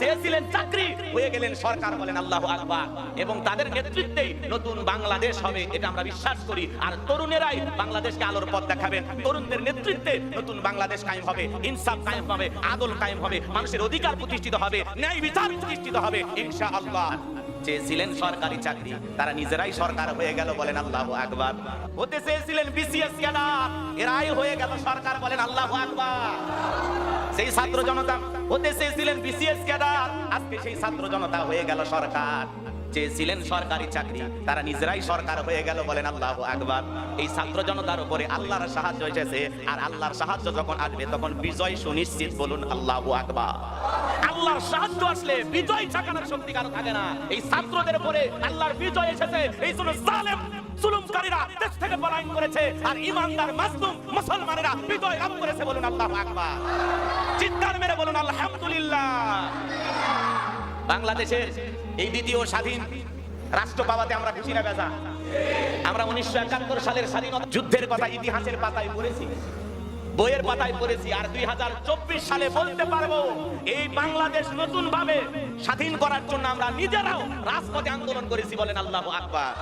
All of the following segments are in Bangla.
চেয়েছিলেন চাকরি, হয়ে গেলেন সরকার বলেন আল্লাহ আকবার। এবং তাদের নেতৃত্বেই নতুন বাংলাদেশ হবে, এটা আমরা বিশ্বাস করি। আর তরুণেরাই বাংলাদেশকে আলোর পথ দেখাবেন। তরুণদের নেতৃত্বে নতুন বাংলাদেশ কায়েম হবে, ইনসাফ কায়েম হবে, আদল কায়েম হবে, মানুষের অধিকার প্রতিষ্ঠিত হবে, ন্যায় বিচার প্রতিষ্ঠিত হবে, ইনশাআল্লাহ। চেয়েছিলেন সরকারি চাকরি, তারা নিজেরাই সরকার হয়ে গেল বলেন আল্লাহ আকবার। হতে চেয়েছিলেন বিসিএস ক্যাডার, এরাই হয়ে গেল সরকার বলেন আল্লাহ আকবার। সেই ছাত্র জনতা হতে চেয়েছিলেন বিসিএস ক্যাডার আজকে সেই ছাত্র জনতা হয়ে গেল সরকার। চেয়েছিলেন সরকারি চাকরি। তারা নিজেরাই সরকার হয়ে গেল বলেন আল্লাহ আকবার। এই ছাত্র জনতার উপরে আল্লাহর সাহায্য এসেছে। আর আল্লাহর সাহায্য যখন আসবে, তখন বিজয় সুনিশ্চিত বলুন আল্লাহ আকবার। আল্লাহর সাহায্য আসলে বিজয় ঠেকানোর শক্তি কারও থাকে না। এই ছাত্রদের উপরে আল্লাহর বিজয় এসেছে। এই জন্য জুলুমকারীরা দেশ থেকে পলায়ন করেছে আর ইমানদার মাসলুম মুসলমানেরা বিজয় লাভ করেছে বলুন আল্লাহ আকবার। চিৎকার মেরে বলুন আলহামদুলিল্লাহ। এই দ্বিতীয় স্বাধীন রাষ্ট্র পাওয়াতে আমরা খুশি না বেজা? আমরা উনিশশো একাত্তর সালের স্বাধীনতা যুদ্ধের কথা ইতিহাসের পাতায় পড়েছি। বইয়ের পাতায় পড়েছি, আর দুই হাজার চব্বিশ সালে বলতে পারব, এই বাংলাদেশ নতুন ভাবে স্বাধীন করার জন্য আমরা নিজেরাও রাজপথে আন্দোলন করেছি বলেন আল্লাহ আকবার।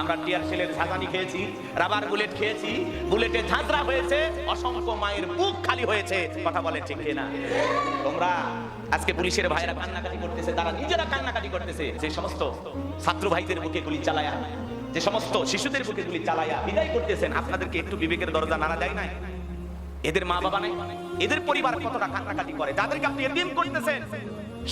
আমরা টিয়ার সেলের ঝাঁঝানি খেয়েছি, রাবার বুলেট খেয়েছি, বুলেটে ঝাঁঝরা হয়েছে, অসংখ্য মায়ের বুক খালি হয়েছে, কথা বলে ঠিক না তোমরা আজকে পুলিশের ভাইরা কান্নাকাটি করতেছে, তারা নিজেরা কান্নাকাটি করতেছে, যে সমস্ত ছাত্র ভাইদের বুকে গুলি চালায়া, যে সমস্ত শিশুদের বুকে গুলি চালায়া বিদায় করতেছেন, আপনাদেরকে একটু বিবেকের দরজা নাড়া যায় নাই? এদের মা বাবা নাই, এদের পরিবার কতটা কান্নাকাটি করে যাদেরকে আপনি এতিম করতেছেন।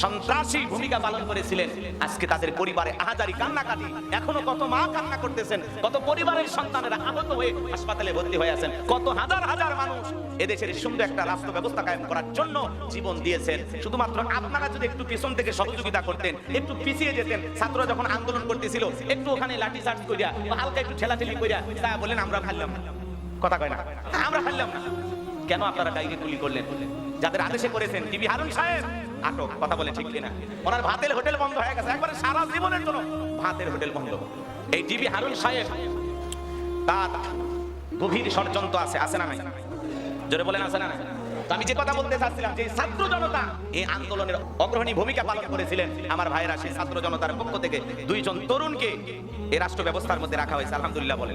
সন্ত্রাসী ভূমিকা পালন করেছিলেন, আজকে তাদের পরিবারে আহাজারি, কান্নাকাটি, এখনও কত মা কান্না করতেছেন, কত পরিবারের সন্তানেরা আহত হয়ে হাসপাতালে ভর্তি হয়ে আছেন, কত হাজার হাজার মানুষ এদেশের সুন্দর একটা রাষ্ট্র ব্যবস্থা কায়েম করার জন্য জীবন দিয়েছেন। শুধুমাত্র আপনারা যদি একটু পিছন থেকে সহযোগিতা করতেন, একটু পিছিয়ে যেতেন, ছাত্ররা যখন আন্দোলন করতেছিল, একটু ওখানে লাঠি চার্জ করিয়া হালকা একটু ঠেলাঠেলি করিয়া তা বলেন আমরা ফাললাম কথা কয় না আমরা ফাললাম না কেন আপনারা গাইকে গুলি করলেন? যাদের আদেশে করেছেন টিভি হারুন সাহেব। আটক, কথা বলে ঠিক কিনা? ওনার ভাতের হোটেল বন্ধ হয়ে গেছে, একবারে সারা জীবনের জন্য। ভাতের হোটেল বন্ধ। এই টিভি হারুন সাহেব, তার গভীর ষড়যন্ত্র আছে আছে না নাই? জোরে বলেন, আছে না নাই? আমি যে কথা বলতে চাচ্ছিলাম, যে ছাত্র জনতা এই আন্দোলনের অগ্রণী ভূমিকা পালন করেছিলেন, আমার ভাইয়েরা সেই ছাত্র জনতার পক্ষ থেকে দুইজন তরুণকে এই রাষ্ট্র ব্যবস্থার মধ্যে রাখা হয়েছে, আলহামদুলিল্লাহ বলে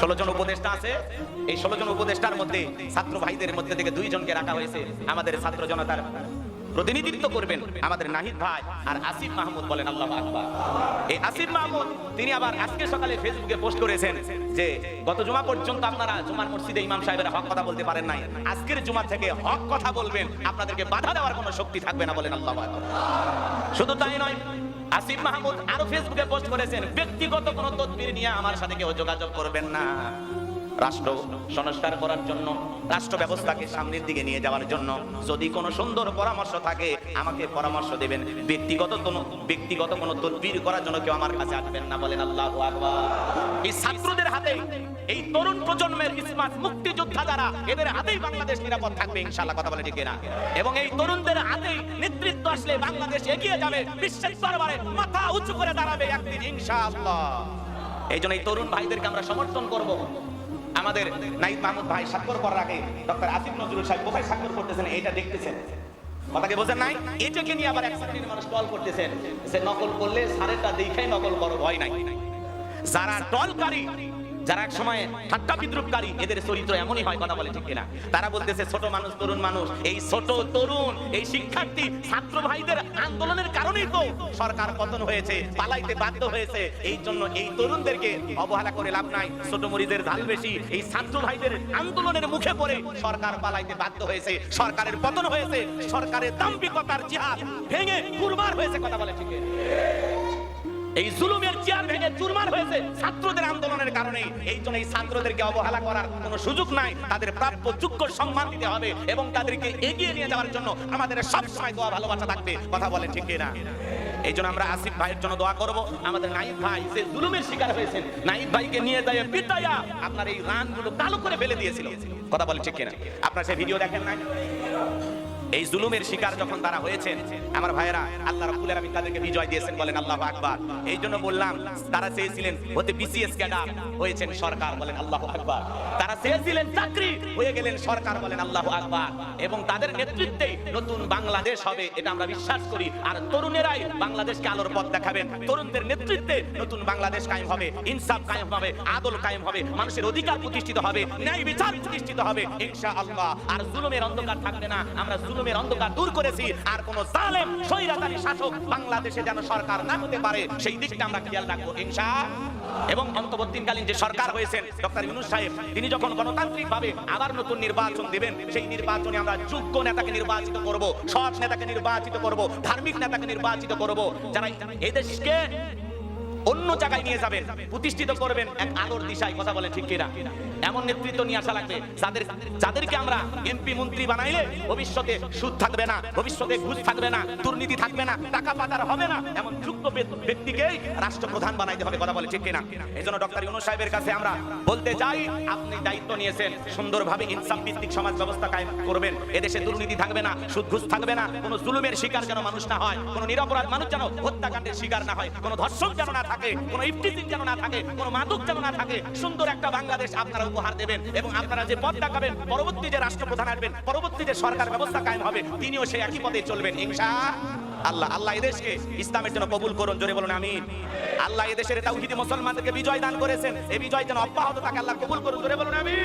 ষোলো জন উপদেষ্টা আছে, এই ষোলো জন উপদেষ্টার মধ্যে ছাত্র ভাইদের মধ্যে থেকে দুইজনকে রাখা হয়েছে আমাদের ছাত্র জনতার প্রতিনিধিত্ব করবেন আমাদের নাহিদ ভাই আর আসিফ মাহমুদ বলেন আল্লাহ আকবার। এই আসিফ মাহমুদ, তিনি আবার আজকে সকালে ফেসবুকে পোস্ট করেছেন যে, গত জুমা পর্যন্ত আপনারা জুমার মসজিদে ইমাম সাহেবের হক কথা বলতে পারেন নাই। আজকের জুমা থেকে হক কথা বলবেন, আপনাদেরকে বাধা দেওয়ার কোনো শক্তি থাকবে না বলেন আল্লাহ আকবার। শুধু তাই নয়, আসিফ মাহমুদ আরও ফেসবুকে পোস্ট করেছেন, ব্যক্তিগত কোনো তদবির নিয়ে আমার সাথে কেউ যোগাযোগ করবেন না। রাষ্ট্র সংস্কার করার জন্য, রাষ্ট্র ব্যবস্থাকে সামনের দিকে নিয়ে যাওয়ার জন্য যদি কোনো সুন্দর পরামর্শ থাকে, আমাকে পরামর্শ দেবেন। ব্যক্তিগত কোনো ব্যক্তিগত কোনো তদবির করার জন্য কেউ আমার কাছে আসবেন না, বলেন আল্লাহ এই ছাত্রদের হাতে এই তরুণ প্রজন্মের স্মার্ট মুক্তিযোদ্ধা যারা, এদের হাতেই বাংলাদেশ নিরাপদ থাকবে, ইনশাআল্লাহ কথা বলে ঠিক না এবং এই তরুণদের হাতেই নেতৃত্ব আসলে বাংলাদেশ এগিয়ে যাবে, বিশ্বের দরবারে মাথা উঁচু করে দাঁড়াবে একদিন, ইনশাআল্লাহ। এই জন্য এই তরুণ ভাইদেরকে আমরা সমর্থন করব। আমাদের নাইদ মাহমুদ ভাই স্বাক্ষর করার আগে ডক্টর আসিফ নজরুল সাহেব কোথায় স্বাক্ষর করতেছেন এটা দেখতেছেন। কথাকে বোঝেন নাই? এটাকে নিয়ে আবার এক মানুষ টল করতেছেন। সে নকল করলে সারেটা দেখে নকল করো ভয় নাই। যারা টলকারী যারা এক সময় ঠাট্টা বিদ্রুপকারী, এদের চরিত্র এমনই হয়, কথা বলে ঠিক কিনা। তারা বলতেছে, ছোট মানুষ, তরুণ মানুষ। এই ছোট তরুণ, এই শিক্ষার্থী, ছাত্র ভাইদের আন্দোলনের কারণেই তো সরকার পতন হয়েছে, পালাইতে বাধ্য হয়েছে। এই জন্য এই তরুণদেরকে অবহেলা করে লাভ নাই। ছোট মরিদের ঢাল বেশি। এই ছাত্র ভাইদের আন্দোলনের মুখে পড়ে সরকার পালাইতে বাধ্য হয়েছে। সরকারের পতন হয়েছে। সরকারের দাম্ভিকতার জিহাদ ভেঙে কুরবার হয়েছে, কথা বলে ঠিক এই জুলুমের চেয়ার ভেঙে চুরমার হয়েছে। ছাত্রদের আন্দোলনের কারণে এই জন্য এই ছাত্রদেরকে অবহেলা করার কোনো সুযোগ নাই। তাদের প্রাপ্য যোগ্য সম্মান দিতে হবে এবং তাদেরকে এগিয়ে নিয়ে যাওয়ার জন্য আমাদের সব সময় দোয়া ভালোবাসা থাকবে। কথা বলে ঠিক না এই জন্য আমরা আসিফ ভাইয়ের জন্য দোয়া করব। আমাদের নাইব ভাই সে জুলুমের শিকার হয়েছেন নাইব ভাইকে নিয়ে যায় পিটাইয়া আপনার এই রানগুলো কালো করে ফেলে দিয়েছিল। কথা বলে ঠিক কিনা? আপনার সে ভিডিও দেখেন নাই? এই জুলুমের শিকার যখন তারা হয়েছেন, আমার ভাইয়েরা, আল্লাহ রাব্বুল আলামিন তাদেরকে বিজয় দিয়েছেন বলেন আল্লাহু আকবার। এই জন্য বললাম, তারা চেয়েছিলেন হতে বিসিএস ক্যাডার হয়েছেন সরকার বলেন আল্লাহু আকবার। তারা চেয়েছিলেন চাকরি হয়ে গেলেন সরকার বলেন আল্লাহু আকবার। এবং তাদের নেতৃত্বে নতুন বাংলাদেশ হবে, এটা আমরা বিশ্বাস করি। আর তরুণেরাই বাংলাদেশকে আলোর পথ দেখাবেন। তরুণদের নেতৃত্বে নতুন বাংলাদেশ কায়েম হবে, ইনসাফ কায়েম হবে, আদল কায়েম হবে, মানুষের অধিকার প্রতিষ্ঠিত হবে, ন্যায় বিচার প্রতিষ্ঠিত হবে, ইনশাআল্লাহ। আর জুলুমের অন্ধকার থাকবে না, আমরা জুলুমের অন্ধকার দূর করেছি। আর কোন জালেম, স্বৈরাচারী শাসক বাংলাদেশে যেন সরকার না হতে পারে, সেই দিকটা আমরা খেয়াল রাখব, ইনশা। এবং অন্তর্বর্তীকালীন যে সরকার হয়েছেন, ডক্টর ইউনুস সাহেব, তিনি যখন গণতান্ত্রিক ভাবে আবার নতুন নির্বাচন দেবেন, সেই নির্বাচনে আমরা যোগ্য নেতাকে নির্বাচিত করব, সৎ নেতাকে নির্বাচিত করব, ধার্মিক নেতাকে নির্বাচিত করব। যারা এই দেশকে অন্য জায়গায় নিয়ে যাবেন, প্রতিষ্ঠিত করবেন, এক আলোর দিশায় কথা বলে ঠিক কিনা? এমন নেতৃত্ব নিয়ে আসা লাগবে, যাদের, যাদেরকে আমরা এমপি মন্ত্রী বানাইলে ভবিষ্যতে সুদ থাকবে না, ভবিষ্যতে ঘুষ থাকবে না, দুর্নীতি থাকবে না, টাকা পাতার হবে না, এমন ব্য- ব্যক্তিকেই রাষ্ট্রপ্রধান বানাইতে হবে কথা বলে ঠিক কিনা? এই জন্য ডক্টর ইউনুস সাহেবের কাছে আমরা বলতে চাই, আপনি দায়িত্ব নিয়েছেন, সুন্দরভাবে ইনসাফ ভিত্তিক সমাজ ব্যবস্থা কায়েম করবেন, এদেশে দুর্নীতি থাকবে না, সুদ ঘুষ থাকবে না, কোনো জুলুমের শিকার যেন মানুষ না হয়, কোনো নিরপরাধ মানুষ যেন হত্যাকাণ্ডের শিকার না হয়, কোনো ধর্ষণ যেন না থাকে। কোনো ইফটিজিং যেন না থাকে, কোনো মাদক যেন না থাকে, সুন্দর একটা বাংলাদেশ আপনারা উপহার দেবেন এবং আপনারা যে পথ দেখাবেন পরবর্তী যে রাষ্ট্রপ্রধান আসবেন, পরবর্তী যে সরকার ব্যবস্থা কায়েম হবে, তিনিও সেই একই পথে চলবেন, ইনশা আল্লাহ। আল্লাহ এদেশকে ইসলামের জন্য কবুল করুন, জোরে বলুন আমি আল্লাহ এদেশের তাওহিদি মুসলমানদেরকে বিজয় দান করেছেন, এই বিজয় যেন অব্যাহত থাকে, আল্লাহ কবুল করুন, জোরে বলুন আমি